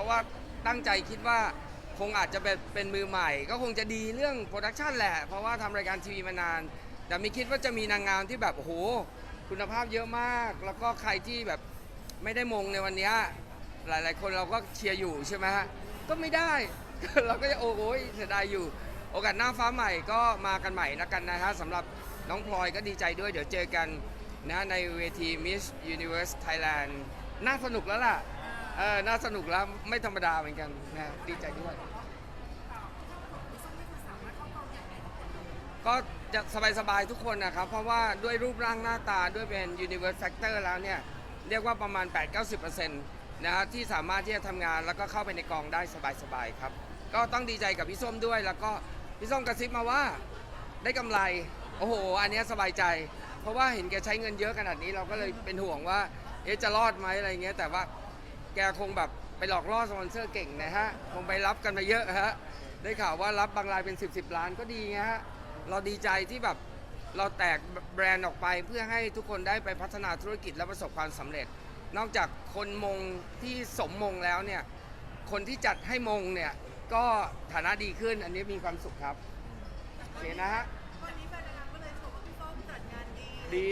ราะว่าตั้งใจคิดว่าคงอาจจะเป็นเป็นมือใหม่ ก็คงจะดีเรื่องโปรดักชันแหละ เพราะว่าทำรายการทีวีมานาน แต่ไม่คิดว่าจะมีนางงามที่แบบโอ้โหคุณภาพเยอะมาก แล้วก็ใครที่แบบไม่ได้มงในวันเนี้ยหลายๆ คนเราก็เชียร์อยู่ใช่ไหมฮะก็ไม่ได้ เราก็จะโอ้โหเสียดายอยู่ โอกาสหน้าฟ้าใหม่ก็มากันใหม่แล้วกันนะฮะสำหรับน้องพลอยก็ดีใจด้วยเดี๋ยวเจอกันนะในเวที Miss Universe Thailand น่าสนุกแล้วล่ะ เออน่าสนุกแล้วไม่ธรรมดาเหมือนกันนะดีใจด้วย ก็จะสบายๆทุกคนนะครับ เพราะว่าด้วยรูปร่างหน้าตาด้วยเป็น Universe Factor แล้วเนี่ย เรียกว่าประมาณ 8-90%นะฮะที่สามารถที่จะทำงานแล้วก็เข้าไปในกองได้สบายๆครับ ก็ต้องดีใจกับพี่ส้มด้วย แล้วก็พี่ส้มกระซิบมาว่าได้กำไร โอ้โห อันนี้สบายใจ เพราะว่าเห็นแกใช้เงินเยอะขนาดนี้เราก็เลยเป็นห่วงว่าเอ๊ะจะรอดไหมอะไรเงี้ยแต่ว่า แกคงแบบไปหลอกล่อสปอนเซอร์เก่งนะฮะ คงไปรับกันมาเยอะฮะ ได้ข่าวว่ารับบางรายเป็น 10บสล้านก็ดีไงฮะ เราดีใจที่แบบเราแตกแบรนด์ออกไปเพื่อให้ทุกคนได้ไปพัฒนาธุรกิจและประสบความสำเร็จ นอกจากคนมงที่สมมงแล้วเนี่ย คนที่จัดให้มงเนี่ย ก็ฐานะดีขึ้นอันนี้มีความสุขครับ โอเคนะฮะ วันนี้แฟนนางงามก็เลยชมว่าพี่ส้มจัดงานดีดี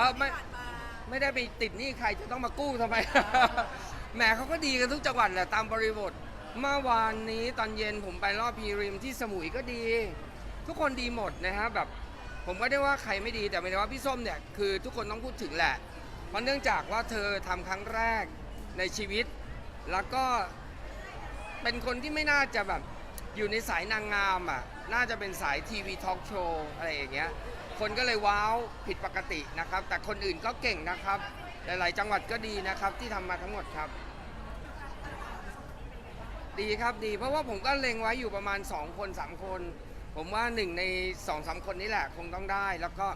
อวัอดไม่ที่ผ่านมาไม่ได้ไปติดหนี้ใครจะต้องมากู้ทำไม แหมเขาก็ดีกันทุกจังหวัดแหละตามบริบท เมื่อวานนี้ตอนเย็นผมไปรอบพีริมที่สมุยก็ดี ทุกคนดีหมดนะฮะแบบ ผมก็ได้ว่าใครไม่ดีแต่หมายถึงว่าพี่ส้มเนี่ยคือทุกคนต้องพูดถึงแหละ เพราะเนื่องจากว่าเธอทำครั้งแรกในชีวิต แล้วก็เป็นคนที่ไม่น่าจะแบบอยู่ในสายนางงามอะน่าจะเป็นสายทีวีทอล์กโชว์อะไรอย่างเงี้ย คนก็เลยว้าวผิดปกตินะครับ แต่คนอื่นก็เก่งนะครับ หลายๆ จังหวัดก็ดีนะครับที่ทำมาทั้งหมดครับ ดีครับดี เพราะว่าผมก็เล็งไว้อยู่ประมาณ 2 คน 3 คน ผมว่าหนึ่งใน2อสคนนี้แหละคงต้องได้ แล้วก็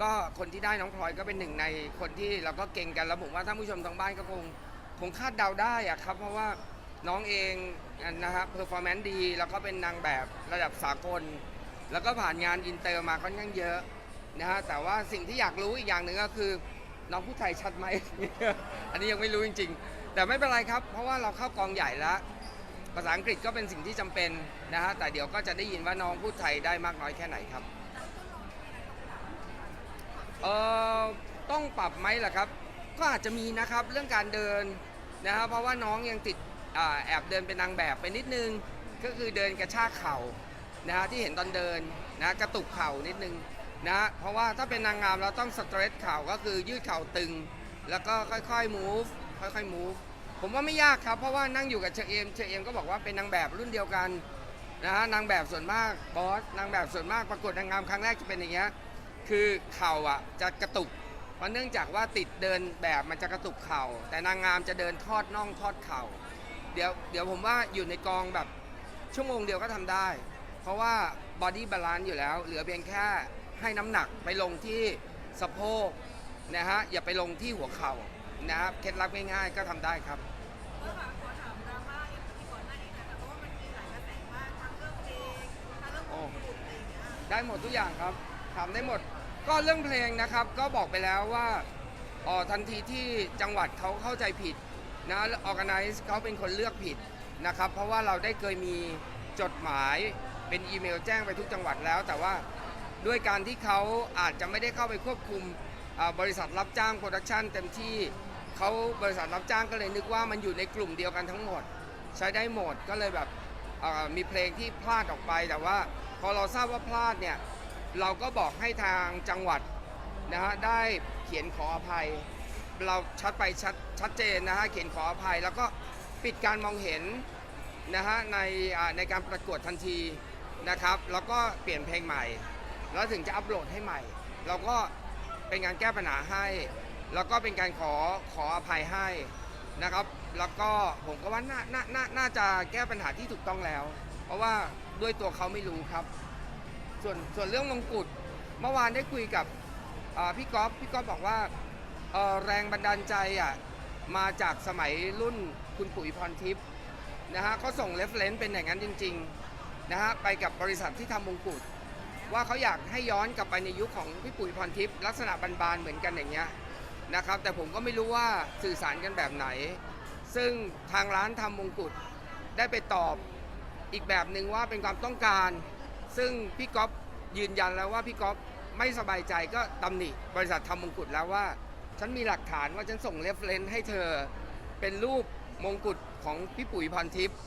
ก็คนที่ได้น้องพลอยก็เป็นหนึ่งในคนที่เราก็เก่งกันแล้วผมว่าท่านผู้ชมทางบ้านก็คงคงคาดเดาได้อะครับ เพราะว่าน้องเองนะครับเพอร์ฟอร์แมนซ์ดี แล้วก็เป็นนางแบบระดับสากล แล้วก็ผ่านงานอินเตอร์มาค่อนข้างเยอะ นะฮะแต่ว่าสิ่งที่อยากรู้อีกอย่างหนึ่งก็คือน้องผู้ไทยชัดไหม อันนี้ยังไม่รู้จริง ๆ แต่ไม่เป็นไรครับ เพราะว่าเราเข้ากองใหญ่แล้ว ภาษาอังกฤษก็เป็นสิ่งที่จำเป็นนะฮะแต่เดี๋ยวก็จะได้ยินว่าน้องพูดไทยได้มากน้อยแค่ไหนครับเอ่อต้องปรับไหมล่ะครับ ก็อาจจะมีนะครับเรื่องการเดินนะฮะเพราะว่าน้องยังติดอ่าแอบเดินเป็นนางแบบไปนิดนึง ก็คือเดินกระชากเข่านะฮะที่เห็นตอนเดินนะกระตุกเข่านิดนึง นะเพราะว่าถ้าเป็นนางงามเราต้องสเตรทเข่าก็คือยืดเข่าตึง แล้วก็ค่อยๆ move ค่อยๆ move ผมว่าไม่ยากครับ เพราะว่านั่งอยู่กับเชอเอมเชอเอมก็บอกว่าเป็นนางแบบรุ่นเดียวกันนะฮะนางแบบส่วนมากบอสนางแบบส่วนมากประกวดนางงามครั้งแรกจะเป็นอย่างเงี้ยคือเข่าอะจะกระตุกเพราะเนื่องจากว่าติดเดินแบบมันจะกระตุกเข่า แต่นางงามจะเดินทอดน่องทอดเข่าเดี๋ยวเดี๋ยวผมว่าอยู่ในกองแบบชั่วโมงเดียวก็ทำได้ เพราะว่าบอดี้บาลานซ์อยู่แล้ว เหลือเพียงแค่ ให้น้ำหนักไปลงที่สะโพกนะฮะอย่าไปลงที่หัวเข่านะครับเคล็ดลับง่ายๆก็ทำได้ครับก็ค่ะขอถามดราม่าอย่างที่ก่อนหน้านี้นะคะเพราะว่ามันมีหลายกระแสมากทั้งเรื่องเพลงทั้งเรื่องของกลุ่มอะไรอย่างเงี้ยได้หมดทุกอย่างครับทำได้หมดก็เรื่องเพลงนะครับ ก็บอกไปแล้วว่าออทันทีที่จังหวัดเขาเข้าใจผิดนะออแกไนซ์เขาเป็นคนเลือกผิดนะครับ เพราะว่าเราได้เคยมีจดหมายเป็นอีเมลแจ้งไปทุกจังหวัดแล้ว แต่ว่า ด้วยการที่เขาอาจจะไม่ได้เข้าไปควบคุมบริษัทรับจ้างโปรดักชันเต็มที่เขาบริษัทรับจ้างก็เลยนึกว่ามันอยู่ในกลุ่มเดียวกันทั้งหมด ใช้ได้หมดก็เลยแบบมีเพลงที่พลาดออกไป แต่ว่าพอเราทราบว่าพลาดเนี่ยเราก็บอกให้ทางจังหวัดนะฮะได้เขียนขออภัย เราชัดไปชัดชัดเจนนะฮะเขียนขออภัย แล้วก็ปิดการมองเห็นนะฮะในในการประกวดทันทีนะครับ แล้วก็เปลี่ยนเพลงใหม่ แล้วถึงจะอัปโหลดให้ใหม่ เราก็เป็นการแก้ปัญหาให้ แล้วก็เป็นการขอขออภัยให้นะครับ แล้วก็ผมก็ว่าน่าน่าน่าน่าจะแก้ปัญหาที่ถูกต้องแล้ว เพราะว่าด้วยตัวเขาไม่รู้ครับ ส่วนส่วนเรื่องมงกุฎเมื่อวานได้คุยกับพี่ก๊อฟพี่ก๊อฟบอกว่าแรงบันดาลใจอะมาจากสมัยรุ่นคุณปุ๋ยพรทิพย์นะฮะเขาส่งเรฟเลนซ์เป็นอย่างนั้นจริงๆนะฮะไปกับบริษัทที่ทำมงกุฎ ว่าเขาอยากให้ย้อนกลับไปในยุคของพี่ปุ๋ยพรทิพย์ลักษณะบานๆเหมือนกันอย่างเงี้ยนะครับ แต่ผมก็ไม่รู้ว่าสื่อสารกันแบบไหน ซึ่งทางร้านทำมงกุฎได้ไปตอบอีกแบบหนึ่งว่าเป็นความต้องการ ซึ่งพี่ก๊อฟยืนยันแล้วว่าพี่ก๊อฟไม่สบายใจก็ตำหนิบริษัททำมงกุฎแล้วว่า ฉันมีหลักฐานว่าฉันส่งเรฟเลนให้เธอเป็นรูปมงกุฎของพี่ปุ๋ยพรทิพย์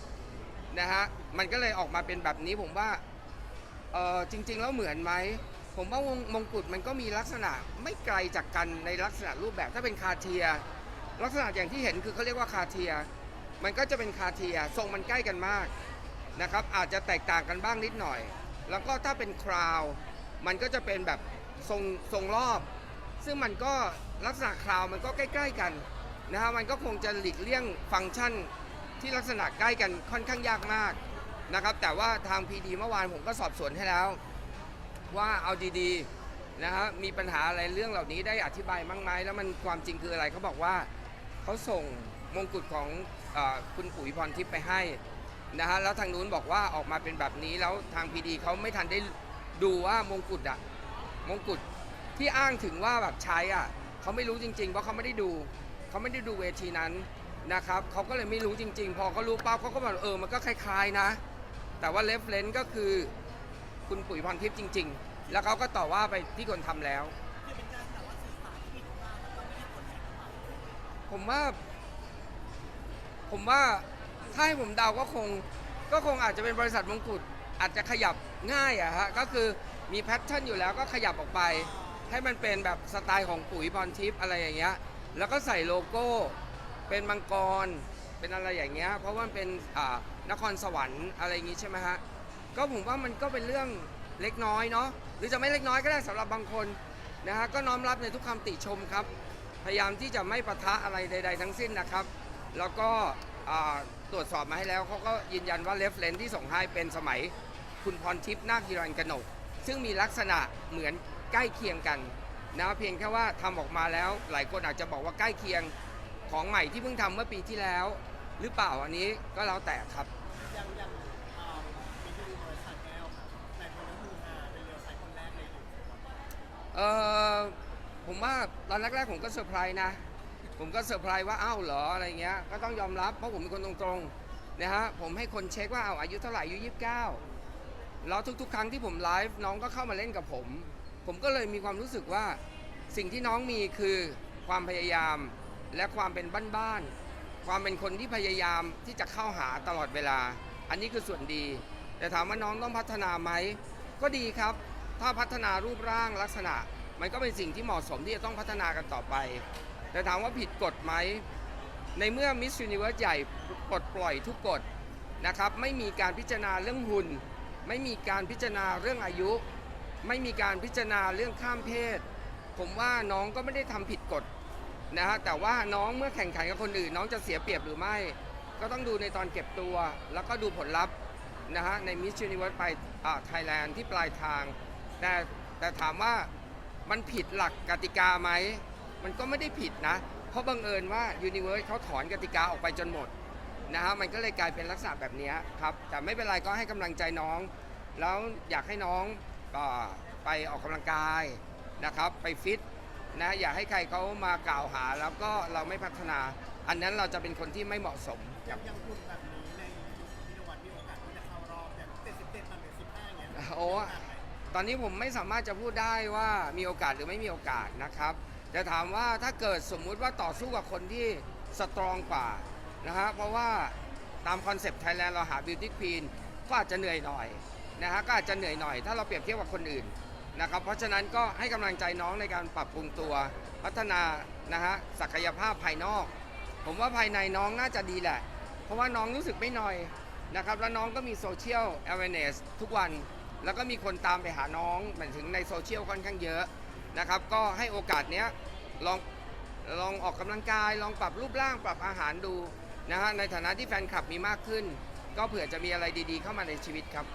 นะฮะมันก็เลยออกมาเป็นแบบนี้ผมว่า เออจริง ๆ แล้วเหมือนไหม ผมว่าวงมงกุฎมันก็มีลักษณะไม่ไกลจากกันในลักษณะรูปแบบถ้าเป็นคาเทีย ลักษณะอย่างที่เห็นคือเขาเรียกว่าคาเทีย มันก็จะเป็นคาเทียทรงมันใกล้กันมากนะครับอาจจะแตกต่างกันบ้างนิดหน่อย แล้วก็ถ้าเป็นคราว มันก็จะเป็นแบบทรงทรงรอบ ซึ่งมันก็ลักษณะคราวมันก็ใกล้ ๆกันนะฮะมันก็คงจะหลีกเลี่ยงฟังก์ชันที่ลักษณะใกล้กันค่อนข้างยากมาก นะครับแต่ว่าทางพีดีเมื่อวานผมก็สอบสวนให้แล้ว ว่าเอาดีๆนะฮะมีปัญหาอะไรเรื่องเหล่านี้ได้อธิบายมั้งไหมแล้วมันความจริงคืออะไรเขาบอกว่าเขาส่งมงกุฎของออคุณปุ๋ยพรทิพย์ไปให้นะฮะแล้วทางนู้นบอกว่าออกมาเป็นแบบนี้แล้วทางพีดีเขาไม่ทันได้ดูว่ามงกุฎอะมงกุฎที่อ้างถึงว่าแบบใช้อะเขาไม่รู้จริงๆ เพราะเขาไม่ได้ดูเขาไม่ได้ดูเวทีนั้นนะครับเขาก็เลยไม่รู้จริง ๆ พอเขารู้ปั๊บเขาก็บอกเออมันก็คล้าย ๆ นะ แต่ว่าเลฟเลนก็คือคุณปุ๋ยพรทิพย์จริง ๆ แล้วเขาก็ต่อว่าไปที่คนทำแล้วคือเป็นกาแบบว่าสื่อสารที่ผิดพลาดแล้วก็ไม่ได้ผลใช่ไหมผมว่า ผมว่าถ้าให้ผมเดาก็คงก็คงอาจจะเป็นบริษัทมงกุฎอาจจะขยับง่ายอะฮะก็คือมีแพทเทิร์นอยู่แล้วก็ขยับออกไป ให้มันเป็นแบบสไตล์ของปุ๋ยพรทิพย์อะไรอย่างเงี้ยแล้วก็ใส่โลโก้ เป็นมังกร เป็นอะไรอย่างเงี้ยเพราะว่ามันเป็นอ่านครสวรรค์อะไรอย่างงี้ใช่ไหมฮะก็ผมว่ามันก็เป็นเรื่องเล็กน้อยเนาะหรือจะไม่เล็กน้อยก็ได้สำหรับบางคนนะฮะก็น้อมรับในทุกคำติชมครับ พยายามที่จะไม่ปะทะอะไรใด ๆ ทั้งสิ้นนะครับ แล้วก็อ่าตรวจสอบมาให้แล้วเขาก็ยืนยันว่าเลฟเลนที่ส่งให้เป็นสมัยคุณพรทิพย์นาคฮิรันกนก ซึ่งมีลักษณะเหมือนใกล้เคียงกันนะเพียงแค่ว่าทำออกมาแล้ว หลายคนอาจจะบอกว่าใกล้เคียงของใหม่ที่เพิ่งทำเมื่อปีที่แล้ว หรือเปล่าอันนี้ก็แล้วแต่ครับ ยังยังอ่ามีที่ดูบริษัทแก้วครับหลายคนก็คือฮาเป็นเรือไซต์คนแรกเลยอยู่เออผมว่าตอนแรกๆผมก็เซอร์ไพรส์นะ ผมก็เซอร์ไพรส์ว่าอ้าวเหรออะไรเงี้ย ก็ต้องยอมรับเพราะผมเป็นคนตรงๆนะฮะผมให้คนเช็คว่าเอาอายุเท่าไหร่อายุ29แล้วทุกๆ ครั้งที่ผมไลฟ์น้องก็เข้ามาเล่นกับผม ผมก็เลยมีความรู้สึกว่าสิ่งที่น้องมีคือความพยายามและความเป็นบ้านๆ ความเป็นคนที่พยายามที่จะเข้าหาตลอดเวลา อันนี้คือส่วนดี แต่ถามว่าน้องต้องพัฒนาไหม ก็ดีครับ ถ้าพัฒนารูปร่างลักษณะ มันก็เป็นสิ่งที่เหมาะสมที่จะต้องพัฒนากันต่อไป แต่ถามว่าผิดกฎไหม ในเมื่อ Miss Universe ใหญ่ปลดปล่อยทุกกฎนะครับ ไม่มีการพิจารณาเรื่องหุ่น ไม่มีการพิจารณาเรื่องอายุ ไม่มีการพิจารณาเรื่องข้ามเพศ ผมว่าน้องก็ไม่ได้ทำผิดกฎ นะฮะแต่ว่าน้องเมื่อแข่งขันกับคนอื่น น้องจะเสียเปรียบหรือไม่ ก็ต้องดูในตอนเก็บตัว แล้วก็ดูผลลัพธ์นะฮะใน Miss Universe ไปไทยแลนด์ที่ปลายทาง แต่แต่ถามว่ามันผิดหลักกติกาไหม มันก็ไม่ได้ผิดนะ เพราะบังเอิญว่า Universe เขาถอนกติกาออกไปจนหมดนะฮะมันก็เลยกลายเป็นลักษณะแบบนี้ครับ แต่ไม่เป็นไรก็ให้กำลังใจน้อง แล้วอยากให้น้องก็ไปออกกำลังกายนะครับ ไปฟิต นะอย่าให้ใครเขามากล่าวหา แล้วก็เราไม่พัฒนา อันนั้นเราจะเป็นคนที่ไม่เหมาะสมยังยังคุณแบบนี้ในยุคพินวัตมีโอกาสที่จะเข้ารอบอย่าง77ต่ำหรือ15อย่างเงี้ยโอ้ตอนนี้ผมไม่สามารถจะพูดได้ว่ามีโอกาสหรือไม่มีโอกาสนะครับแต่ถามว่าถ้าเกิดสมมุติว่าต่อสู้กับคนที่สตรองกว่านะฮะเพราะว่าตามคอนเซปต์ไทยแลนด์เราหา Beauty Queen ก็อาจจะเหนื่อยหน่อยนะฮะก็อาจจะเหนื่อยหน่อย ถ้าเราเปรียบเทียบกับคนอื่น นะครับ เพราะฉะนั้นก็ให้กำลังใจน้องในการปรับปรุงตัว พัฒนานะฮะศักยภาพภายนอก ผมว่าภายในน้องน่าจะดีแหละ เพราะว่าน้องรู้สึกไม่น้อยนะครับ แล้วน้องก็มีโซเชียล awareness ทุกวัน แล้วก็มีคนตามไปหาน้องหมายถึงในโซเชียลค่อนข้างเยอะนะครับ ก็ให้โอกาสเนี้ยลองลองออกกำลังกาย ลองปรับรูปร่างปรับอาหารดูนะฮะในฐานะที่แฟนคลับมีมากขึ้น ก็เผื่อจะมีอะไรดีๆ เข้ามาในชีวิตครับ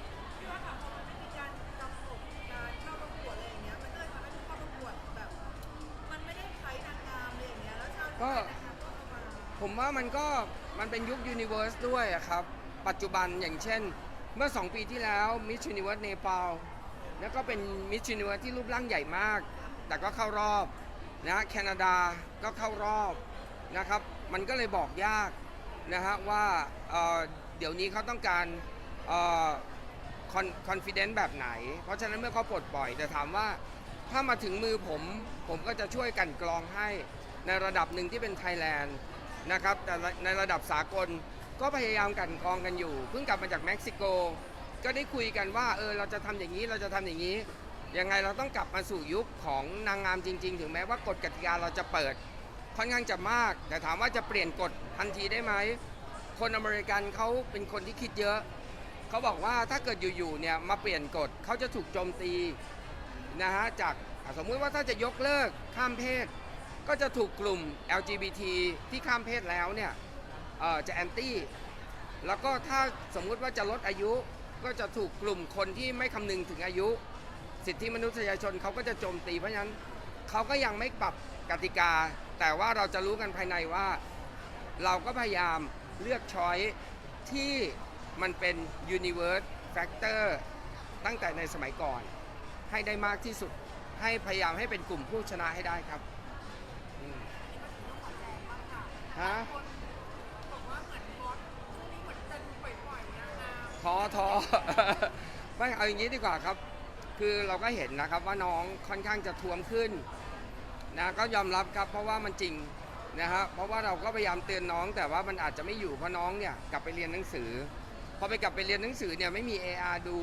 ก็ผมว่ามันก็มันเป็นยุค Universe ด้วยอะครับ ปัจจุบันอย่างเช่น เมื่อ 2 ปีที่แล้ว Miss Universe เนปาลแล้วก็เป็น Miss Universe ที่รูปร่างใหญ่มาก แต่ก็เข้ารอบนะแคนาดาก็เข้ารอบนะครับ มันก็เลยบอกยากนะฮะว่าเเดี๋ยวนี้เขาต้องการคอนฟิเดนซ์แบบไหน เพราะฉะนั้นเมื่อเขาปลดปล่อยแต่ถามว่าถ้ามาถึงมือผม ผมก็จะช่วยกันกรองให้ ในระดับหนึ่งที่เป็นไทยแลนด์นะครับแต่ในระดับสากลก็พยายามกันกองกันอยู่ เพิ่งกลับมาจากเม็กซิโก ก็ได้คุยกันว่าเออเราจะทำอย่างนี้เราจะทำอย่างนี้ยังไงเราต้องกลับมาสู่ยุคของนางงามจริง ๆ ถึงแม้ว่ากฎกติกาเราจะเปิด ค่อนข้างจะมาก แต่ถามว่าจะเปลี่ยนกฎทันทีได้ไหมคนอเมริกันเขาเป็นคนที่คิดเยอะ เขาบอกว่าถ้าเกิดอยู่ๆเนี่ยมาเปลี่ยนกฎเขาจะถูกโจมตีนะฮะจากสมมุติว่าถ้าจะยกเลิกข้ามเพศ ก็จะถูกกลุ่ม LGBT ที่ข้ามเพศแล้วเนี่ยจะแอนตี้แล้วก็ถ้าสมมุติว่าจะลดอายุก็จะถูกกลุ่มคนที่ไม่คำนึงถึงอายุ สิทธิมนุษยชนเขาก็จะโจมตี เพราะฉะนั้นเขาก็ยังไม่ปรับกติกา แต่ว่าเราจะรู้กันภายในว่า เราก็พยายามเลือกช้อยที่มันเป็น universe factor ตั้งแต่ในสมัยก่อน ให้ได้มากที่สุดให้พยายามให้เป็นกลุ่มผู้ชนะให้ได้ครับ ฮะคนบอกว่าเหมือนบอสช่วงนี้เหมือนจะปล่อยๆนางงามท้อท้อ ไม่เอาอย่างนี้ดีกว่าครับ คือเราก็เห็นนะครับว่าน้องค่อนข้างจะท้วมขึ้นนะก็ยอมรับครับเพราะว่ามันจริงนะฮะเพราะว่าเราก็พยายามเตือนน้อง แต่ว่ามันอาจจะไม่อยู่เพราะน้องเนี่ยกลับไปเรียนหนังสือพอไปกลับไปเรียนหนังสือเนี่ยไม่มี AR ดู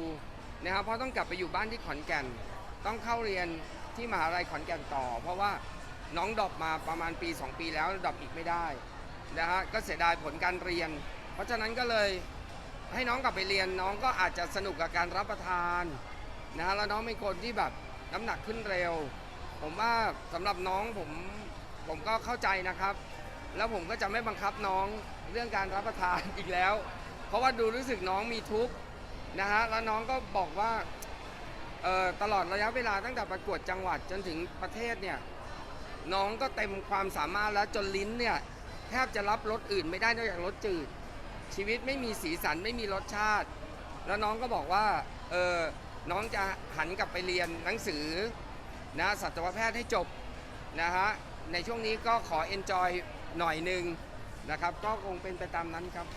นะครับเพราะต้องกลับไปอยู่บ้านที่ขอนแก่น ต้องเข้าเรียนที่มหาลัยขอนแก่นต่อ เพราะว่า น้องดรอปมาประมาณปี 2 ปีแล้วดรอปอีกไม่ได้นะฮะก็เสียดายผลการเรียน เพราะฉะนั้นก็เลยให้น้องกลับไปเรียนน้องก็อาจจะสนุกกับการรับประทานนะฮะแล้วน้องเป็นคนที่แบบน้ำหนักขึ้นเร็ว ผมว่าสำหรับน้องผมผมก็เข้าใจนะครับ แล้วผมก็จะไม่บังคับน้องเรื่องการรับประทานอีกแล้ว เพราะว่าดูรู้สึกน้องมีทุกข์นะฮะแล้วน้องก็บอกว่าเอ่อตลอดระยะเวลาตั้งแต่ประกวดจังหวัดจนถึงประเทศเนี่ย น้องก็เต็มความสามารถแล้วจนลิ้นเนี่ยแทบจะรับรสอื่นไม่ได้นอกจากรสจืด ชีวิตไม่มีสีสันไม่มีรสชาติ แล้วน้องก็บอกว่าเออน้องจะหันกลับไปเรียนหนังสือนะสัตวแพทย์ให้จบนะฮะในช่วงนี้ก็ขอ enjoy หน่อยหนึ่งนะครับ ก็คงเป็นไปตามนั้นครับ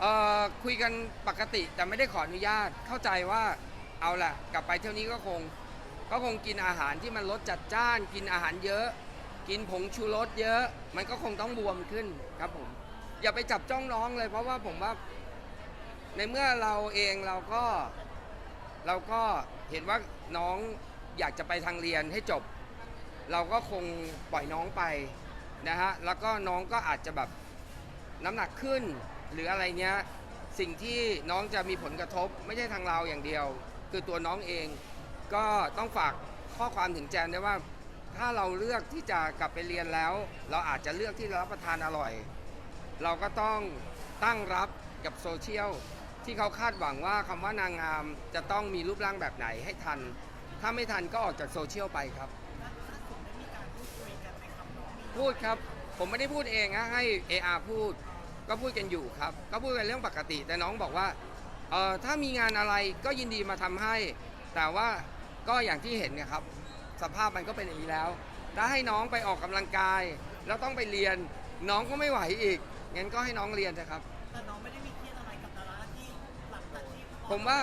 เอ่อคุยกันปกติแต่ไม่ได้ขออนุญาตเข้าใจว่าเอาล่ะ กลับไปเที่ยวนี้ก็คง ก็คงกินอาหารที่มันรสจัดจ้าน กินอาหารเยอะ กินผงชูรสเยอะ มันก็คงต้องบวมขึ้นครับผม อย่าไปจับจ้องน้องเลย เพราะว่าผมว่า ในเมื่อเราเองเราก็ เราก็เห็นว่าน้องอยากจะไปทางเรียนให้จบ เราก็คงปล่อยน้องไปนะฮะแล้วก็น้องก็อาจจะแบบน้ำหนักขึ้น หรืออะไรเงี้ยสิ่งที่น้องจะมีผลกระทบไม่ใช่ทางเราอย่างเดียว คือตัวน้องเอง ก็ต้องฝากข้อความถึงแจนด้วยว่า ถ้าเราเลือกที่จะกลับไปเรียนแล้ว เราอาจจะเลือกที่จะรับประทานอร่อย เราก็ต้องตั้งรับกับโซเชียลที่เขาคาดหวังว่าคำว่านางงามจะต้องมีรูปร่างแบบไหนให้ทัน ถ้าไม่ทันก็ออกจากโซเชียลไปครับ พูดครับ ผมไม่ได้พูดเองนะให้ AR พูด ก็พูดกันอยู่ครับ ก็พูดกันเรื่องปกติ แต่น้องบอกว่าเออถ้ามีงานอะไรก็ยินดีมาทำให้ แต่ว่า ก็อย่างที่เห็นเนะครับสภาพมันก็เป็นอย่างนี้แล้ว ถ้าให้น้องไปออกกำลังกาย แล้วต้องไปเรียนน้องก็ไม่ไหวอีกงั้นก็ให้น้องเรียนเถอะครับ แต่น้องไม่ได้มีเครียดอะไรกับดาราที่หลังจากที่ผมว่า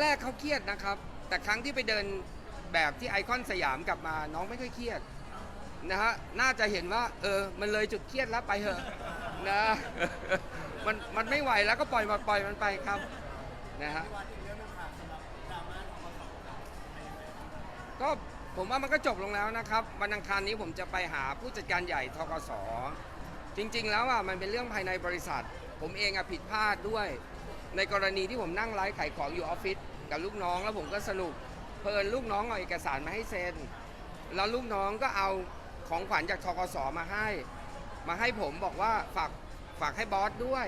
แรกๆเขาเครียดนะครับ แต่ครั้งที่ไปเดินแบบที่ไอคอนสยามกลับมาน้องไม่ค่อยเครียดนะฮะน่าจะเห็นว่า เออ มันเลยจุดเครียดแล้วไปเถอะนะมันมันไม่ไหวแล้วก็ปล่อยมาปล่อยมันไปครับนะฮะ ก็ผมว่ามันก็จบลงแล้วนะครับวันอังคารนี้ผมจะไปหาผู้จัดการใหญ่ทกสจริง ๆ แล้วอะมันเป็นเรื่องภายในบริษัท ผมเองอะผิดพลาดด้วย ในกรณีที่ผมนั่งไลฟ์ขายของอยู่ออฟฟิศกับลูกน้องแล้วผมก็สนุกเพลินลูกน้องเอาเอกสารมาให้เซ็นแล้วลูกน้องก็เอาของขวัญจากทกสมาให้ มาให้ผมบอกว่าฝากฝากให้บอสด้วย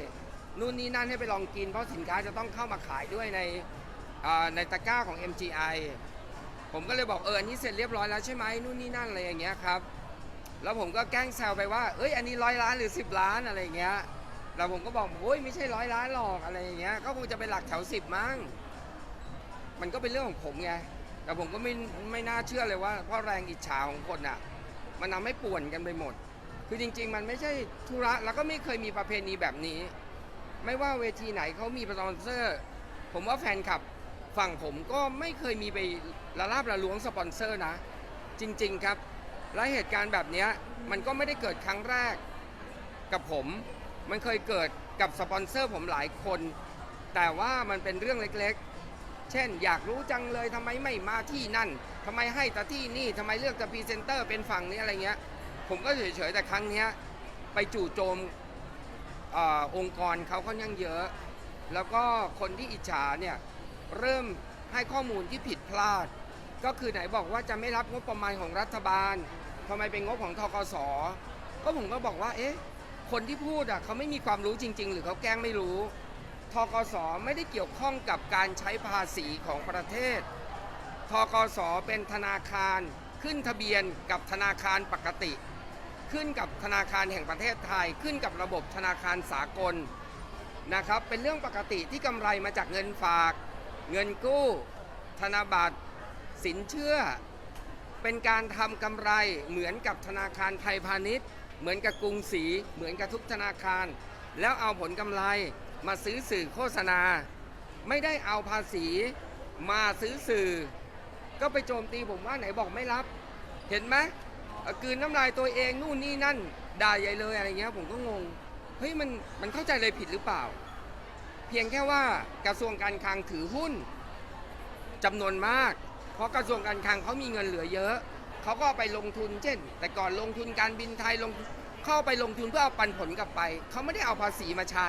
นู่นนี่นั่นให้ไปลองกินเพราะสินค้าจะต้องเข้ามาขายด้วยในในตะกร้าของ MGI ผมก็เลยบอกเอออันนี้เสร็จเรียบร้อยแล้วใช่ไหมนู่นนี่นั่นอะไรอย่างเงี้ยครับ แล้วผมก็แกล้งแซวไปว่า เอ้ยอันนี้ร้อยล้านหรือ 10 ล้านอะไรอย่างเงี้ยแล้วผมก็บอกโอ้ยไม่ใช่ร้อยล้านหรอกอะไรอย่างเงี้ยก็คงจะเป็นหลักแถวสิบมั้งมันก็เป็นเรื่องของผมไงแต่ผมก็ไม่ไม่น่าเชื่อเลยว่าเพราะแรงอิจฉาของคนอะ มันทำให้ป่วนกันไปหมด คือจริง ๆ มันไม่ใช่ธุระแล้วก็ไม่เคยมีประเพณีแบบนี้ ไม่ว่าเวทีไหนเขามีสปอนเซอร์ ผมว่าแฟนคลับ ฝั่งผมก็ไม่เคยมีไปละลาบละล้วงสปอนเซอร์นะ จริง ๆ ครับและเหตุการณ์แบบนี้มันก็ไม่ได้เกิดครั้งแรกกับผม มันเคยเกิดกับสปอนเซอร์ผมหลายคน แต่ว่ามันเป็นเรื่องเล็กๆ เช่น อยากรู้จังเลยทำไมไม่มาที่นั่นทำไมให้แต่ที่นี่ทำไมเลือกจะพรีเซนเตอร์เป็นฝั่งนี้อะไรเงี้ย ผมก็เฉยๆ แต่ครั้งนี้ไปจู่โจมออองค์กรเขาค่อนข้างเยอะ แล้วก็คนที่อิจฉาเนี่ย เริ่มให้ข้อมูลที่ผิดพลาด ก็คือไหนบอกว่าจะไม่รับงบประมาณของรัฐบาลทำไมเป็นงบของทกสก็ผมก็บอกว่า เอ๊ะ คนที่พูดอะเขาไม่มีความรู้จริง ๆ หรือเขาแกล้งไม่รู้ทกสไม่ได้เกี่ยวข้องกับการใช้ภาษีของประเทศทกสเป็นธนาคารขึ้นทะเบียนกับธนาคารปกติ ขึ้นกับธนาคารแห่งประเทศไทย ขึ้นกับระบบธนาคารสากลนะครับ เป็นเรื่องปกติที่กำไรมาจากเงินฝาก เงินกู้ ธนบัตร สินเชื่อ เป็นการทำกำไรเหมือนกับธนาคารไทยพาณิชย์ เหมือนกับกรุงศรีเหมือนกับทุกธนาคาร แล้วเอาผลกำไรมาซื้อสื่อโฆษณา ไม่ได้เอาภาษีมาซื้อสื่อ ก็ไปโจมตีผมว่าไหนบอกไม่รับ เห็นไหมกืนน้ำลายตัวเองนู่นนี่นั่นด่าใหญ่เลยอะไรเงี้ยผมก็งงเฮ้ยมันมันเข้าใจเลยผิดหรือเปล่า เพียงแค่ว่ากระทรวงการคลังถือหุ้นจำนวนมาก เพราะกระทรวงการคลังเขามีเงินเหลือเยอะ เขาก็ไปลงทุนเช่น แต่ก่อนลงทุนการบินไทยลงเข้าไปลงทุนเพื่อเอาปันผลกลับไป เขาไม่ได้เอาภาษีมาใช้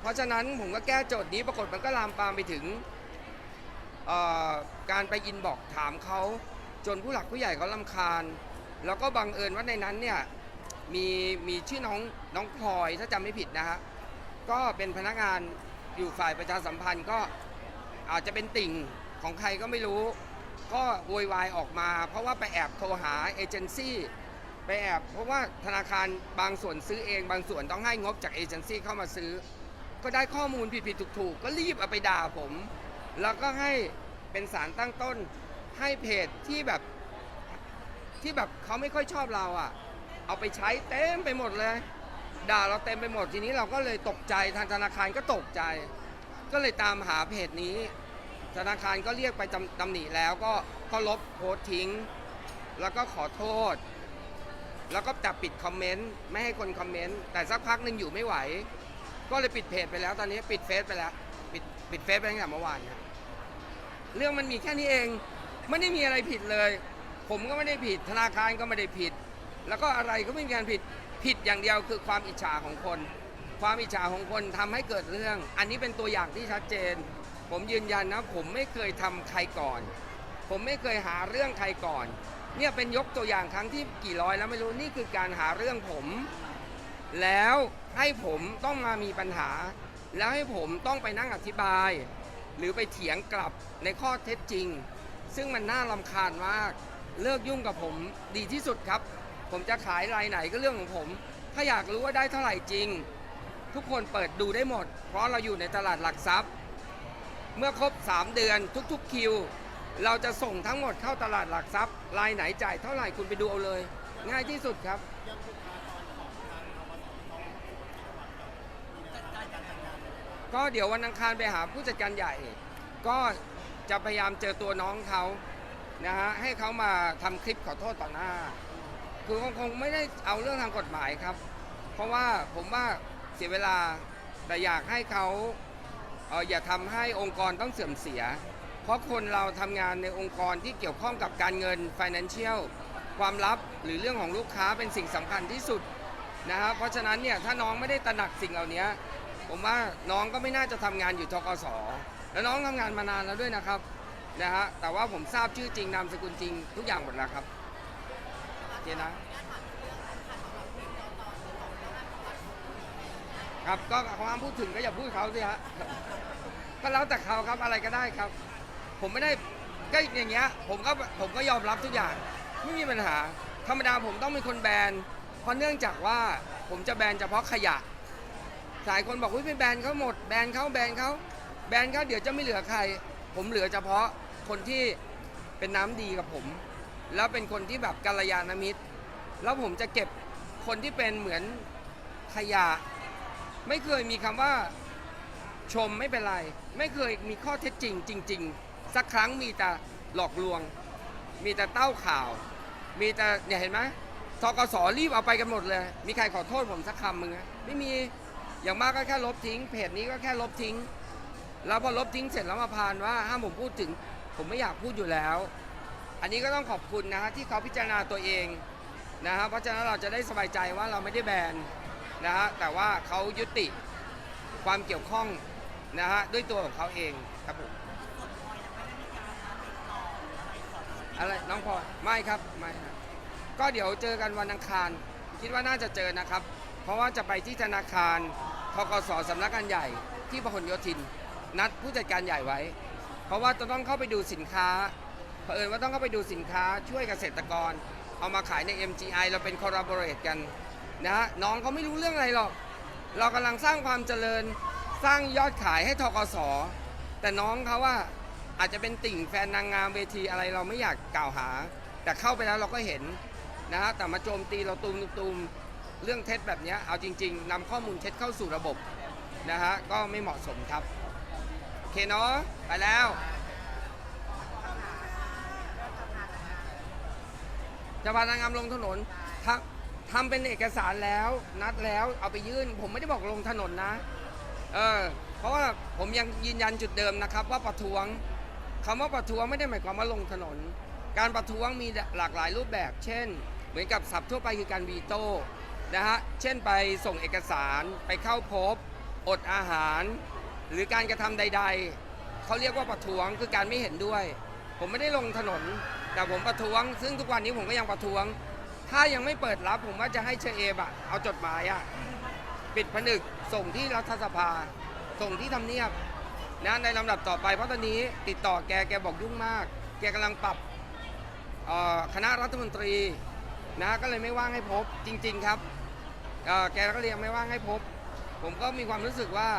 เพราะฉะนั้นผมก็แก้โจทย์นี้ปรากฏมันก็ลามปามไปถึงการไปอินบอกถามเขาจนผู้หลักผู้ใหญ่เขาลำคาญ แล้วก็บังเอิญว่าในนั้นเนี่ยมีมีชื่อน้องน้องพลอยถ้าจำไม่ผิดนะฮะ ก็เป็นพนักงานอยู่ฝ่ายประชาสัมพันธ์ก็อาจจะเป็นติ่งของใครก็ไม่รู้ ก็โวยวายออกมา เพราะว่าไปแอบโทรหาเอเจนซี่ไปแอบเพราะว่าธนาคารบางส่วนซื้อเอง บางส่วนต้องให้งบจากเอเจนซี่เข้ามาซื้อ ก็ได้ข้อมูลผิดๆถูกๆ ก็รีบเอาไปด่าผม แล้วก็ให้เป็นสารตั้งต้นให้เพจที่แบบที่แบบเขาไม่ค่อยชอบเราอะ เอาไปใช้เต็มไปหมดเลย ด่าเราเต็มไปหมดทีนี้เราก็เลยตกใจทางธนาคารก็ตกใจ ก็เลยตามหาเพจนี้ ธนาคารก็เรียกไปจำตำหนิแล้วก็ก็ลบโพสต์ทิ้ง แล้วก็ขอโทษ แล้วก็จับปิดคอมเมนต์ไม่ให้คนคอมเมนต์แต่สักพักหนึ่งอยู่ไม่ไหว ก็เลยปิดเพจไปแล้วตอนนี้ปิดเฟซไปแล้วปิดปิดเฟซไปตั้งแต่เมื่อวานครับเรื่องมันมีแค่นี้เองไม่ได้มีอะไรผิดเลย ผมก็ไม่ได้ผิดธนาคารก็ไม่ได้ผิด แล้วก็อะไรก็ไม่มีการผิด ผิดอย่างเดียวคือความอิจฉาของคน ความอิจฉาของคนทำให้เกิดเรื่อง อันนี้เป็นตัวอย่างที่ชัดเจน ผมยืนยันนะ ผมไม่เคยทำใครก่อน ผมไม่เคยหาเรื่องใครก่อน เนี่ยเป็นยกตัวอย่างครั้งที่กี่ร้อยแล้วไม่รู้นี่คือการหาเรื่องผม แล้วให้ผมต้องมามีปัญหา แล้วให้ผมต้องไปนั่งอธิบาย หรือไปเถียงกลับในข้อเท็จจริง ซึ่งมันน่าลำคาญมากเลิกยุ่งกับผมดีที่สุดครับ ผมจะขายรายไหนก็เรื่องของผม ถ้าอยากรู้ว่าได้เท่าไหร่จริง ทุกคนเปิดดูได้หมด เพราะเราอยู่ในตลาดหลักทรัพย์ เมื่อครบ 3 เดือนทุกๆคิว เราจะส่งทั้งหมดเข้าตลาดหลักทรัพย์ รายไหนจ่ายเท่าไหร่คุณไปดูเอาเลย ง่ายที่สุดครับก็เดี๋ยววันอังคารไปหาผู้จัดการใหญ่ ก็จะพยายามเจอตัวน้องเขานะฮะให้เขามาทำคลิปขอโทษต่อหน้า คือคงคงไม่ได้เอาเรื่องทางกฎหมายครับ เพราะว่าผมว่าเสียเวลาแต่อยากให้เขาเอออย่าทำให้องค์กรต้องเสื่อมเสีย เพราะคนเราทำงานในองค์กรที่เกี่ยวข้องกับการเงิน financial ความลับหรือเรื่องของลูกค้าเป็นสิ่งสำคัญที่สุดนะครับเพราะฉะนั้นเนี่ยถ้าน้องไม่ได้ตระหนักสิ่งเหล่านี้ผมว่าน้องก็ไม่น่าจะทำงานอยู่ทกสแล้วน้องทำงานมานานแล้วด้วยนะครับนะฮะแต่ว่าผมทราบชื่อจริงนามสกุลจริงทุกอย่างหมดแล้วครับ เคนะครับก็ความพูดถึงก็อย่าพูดเขาสิฮะก็แล้วแต่เขาครับอะไรก็ได้ครับ ผมไม่ได้ก็อย่างเงี้ย ผมก็ผมก็ยอมรับทุกอย่างไม่มีปัญหา ธรรมดาผมต้องเป็นคนแบนเพราะเนื่องจากว่าผมจะแบนเฉพาะขยะหลายคนบอกว่าไปแบนเขาหมดแบนเขาแบนเขาแบนเขาเดี๋ยวจะไม่เหลือใคร ผมเหลือเฉพาะคนที่เป็นน้ำดีกับผม แล้วเป็นคนที่แบบกัลยาณมิตร แล้วผมจะเก็บคนที่เป็นเหมือนขยะ ไม่เคยมีคำว่าชมไม่เป็นไร ไม่เคยมีข้อเท็จจริง จริง ๆ สักครั้งมีแต่หลอกลวง มีแต่เต้าข่าว มีแต่เนี่ยเห็นไหมทกสรีบเอาไปกันหมดเลย มีใครขอโทษผมสักคำมึงไม่มีอย่างมากก็แค่ลบทิ้ง เพจนี้ก็แค่ลบทิ้ง แล้วพอลบทิ้งเสร็จแล้วมาพานว่าห้ามผมพูดถึง ผมไม่อยากพูดอยู่แล้ว อันนี้ก็ต้องขอบคุณนะฮะที่เขาพิจารณาตัวเองนะฮะเพราะฉะนั้นเราจะได้สบายใจว่าเราไม่ได้แบนนะฮะแต่ว่าเขายุติความเกี่ยวข้องนะฮะด้วยตัวของเขาเองครับผมอะไรน้องพลอยไม่ครับไม่ครับก็เดี๋ยวเจอกันวันอังคาร คิดว่าน่าจะเจอนะครับ เพราะว่าจะไปที่ธนาคารทกสสำนักงานใหญ่ที่พหลโยธิน นัดผู้จัดการใหญ่ไว้ เพราะว่าจะต้องเข้าไปดูสินค้า เผอิญว่าต้องเข้าไปดูสินค้าช่วยเกษตรกร เอามาขายใน MGI เราเป็น collaborate กันนะฮะน้องเขาไม่รู้เรื่องอะไรหรอก เรากำลังสร้างความเจริญสร้างยอดขายให้ทกสแต่น้องเขาว่าอาจจะเป็นติ่งแฟนนางงามเวทีอะไรเราไม่อยากกล่าวหา แต่เข้าไปแล้วเราก็เห็นนะฮะแต่มาโจมตีเราตูมตูมเรื่องเท็จแบบนี้เอาจริง ๆนำข้อมูลเท็จเข้าสู่ระบบนะฮะก็ไม่เหมาะสมครับโอเคเนาะไปแล้ว จะพานางงามลงถนนทำทำเป็นเอกสารแล้วนัดแล้วเอาไปยื่น ผมไม่ได้บอกลงถนนนะ เออ เพราะว่าผมยังยืนยันจุดเดิมนะครับ ว่าประท้วงคำว่าประท้วงไม่ได้หมายความว่าลงถนน การประท้วงมีหลากหลายรูปแบบ เช่น เหมือนกับศัพท์ทั่วไปคือการวีโต้นะฮะเช่นไปส่งเอกสารไปเข้าพบ อดอาหาร หรือการกระทำใด ๆเขาเรียกว่าประท้วงคือการไม่เห็นด้วย ผมไม่ได้ลงถนน แต่ผมประท้วง ซึ่งทุกวันนี้ผมก็ยังประท้วง ถ้ายังไม่เปิดรับผมว่าจะให้เชอเอมอะเอาจดหมายอะปิดผนึกส่งที่รัฐสภา ส่งที่ทำเนียบนะในลำดับต่อไปเพราะตอนนี้ติดต่อแกแกบอกยุ่งมาก แกกำลังปรับคณะรัฐมนตรีนะก็เลยไม่ว่างให้พบจริง ๆครับแกก็เลยยังไม่ว่างให้พบ ผมก็มีความรู้สึกว่า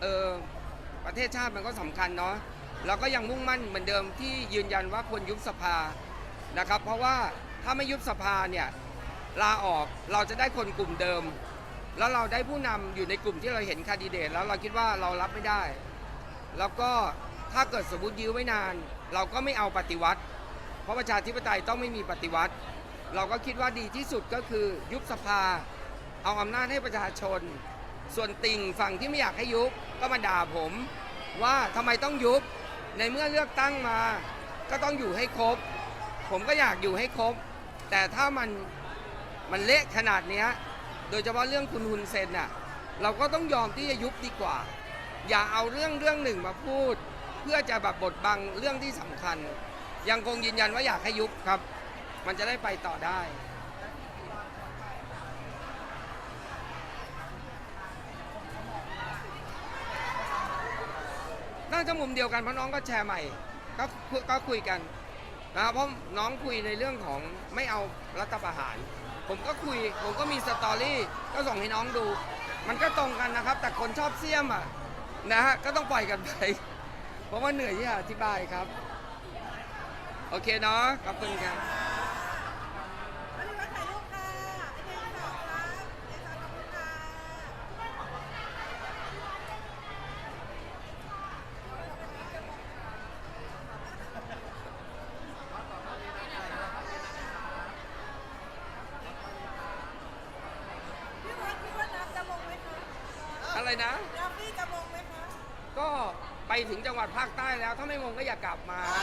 เออประเทศชาติมันก็สำคัญเนาะ เราก็ยังมุ่งมั่นเหมือนเดิมที่ยืนยันว่าควรยุบสภานะครับ เพราะว่าถ้าไม่ยุบสภาเนี่ยลาออกเราจะได้คนกลุ่มเดิม แล้วเราได้ผู้นำอยู่ในกลุ่มที่เราเห็นคาดิเดตแล้วเราคิดว่าเรารับไม่ได้ แล้วก็ถ้าเกิดสมมติยื้อไว้นาน เราก็ไม่เอาปฏิวัติ เพราะประชาธิปไตยต้องไม่มีปฏิวัติ เราก็คิดว่าดีที่สุดก็คือยุบสภา เอาอำนาจให้ประชาชน ส่วนติ่งฝั่งที่ไม่อยากให้ยุบก็มาด่าผม ว่าทำไมต้องยุบ ในเมื่อเลือกตั้งมา ก็ต้องอยู่ให้ครบ ผมก็อยากอยู่ให้ครบ แต่ถ้ามันมันเละขนาดเนี้ยโดยเฉพาะเรื่องคุณฮุนเซนน่ะเราก็ต้องยอมที่จะยุบดีกว่า อย่าเอาเรื่องเรื่องหนึ่งมาพูด เพื่อจะแบบบดบังเรื่องที่สำคัญ ยังคงยืนยันว่าอยากให้ยุบครับ มันจะได้ไปต่อได้ น่าจะมุมเดียวกันเพราะน้องก็แชร์ใหม่ก็ก็คุยกันนะครับเพราะน้องคุยในเรื่องของไม่เอารัฐประหาร ผมก็คุยผมก็มีสตอรี่ก็ส่งให้น้องดู มันก็ตรงกันนะครับ แต่คนชอบเสี้ยมอะนะฮะก็ต้องปล่อยกันไปเพราะว่าเหนื่อยที่จะอธิบายครับ โอเคเนาะขอบคุณครับ อ่า